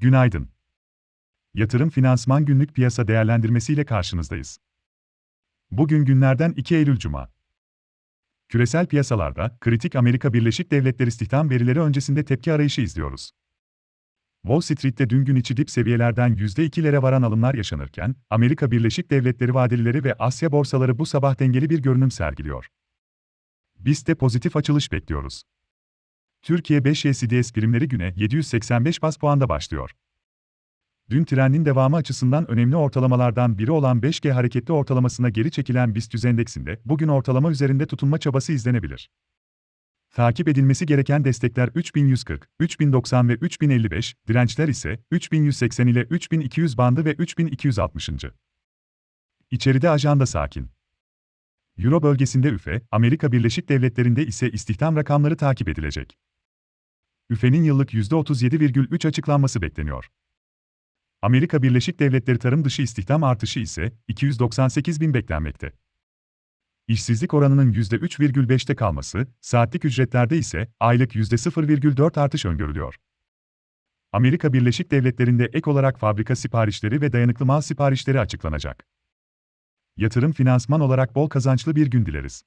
Günaydın. Yatırım Finansman Günlük Piyasa Değerlendirmesi ile karşınızdayız. Bugün günlerden 2 Eylül Cuma. Küresel piyasalarda kritik Amerika Birleşik Devletleri istihdam verileri öncesinde tepki arayışı izliyoruz. Wall Street'te dün gün içi dip seviyelerden %2'lere varan alımlar yaşanırken, Amerika Birleşik Devletleri vadelileri ve Asya borsaları bu sabah dengeli bir görünüm sergiliyor. Biz de pozitif açılış bekliyoruz. Türkiye 5 CDS primleri güne 785 bas puanda başlıyor. Dün trendin devamı açısından önemli ortalamalardan biri olan 5G hareketli ortalamasına geri çekilen BIST endeksinde bugün ortalama üzerinde tutunma çabası izlenebilir. Takip edilmesi gereken destekler 3140, 3090 ve 3055, dirençler ise 3180 ile 3200 bandı ve 3260. İçeride ajanda sakin. Euro bölgesinde üfe, Amerika Birleşik Devletleri'nde ise istihdam rakamları takip edilecek. Üfe'nin yıllık %37,3 açıklanması bekleniyor. Amerika Birleşik Devletleri tarım dışı istihdam artışı ise 298 bin beklenmekte. İşsizlik oranının %3,5'te kalması, saatlik ücretlerde ise aylık %0,4 artış öngörülüyor. Amerika Birleşik Devletleri'nde ek olarak fabrika siparişleri ve dayanıklı mal siparişleri açıklanacak. Yatırım finansman olarak bol kazançlı bir gün dileriz.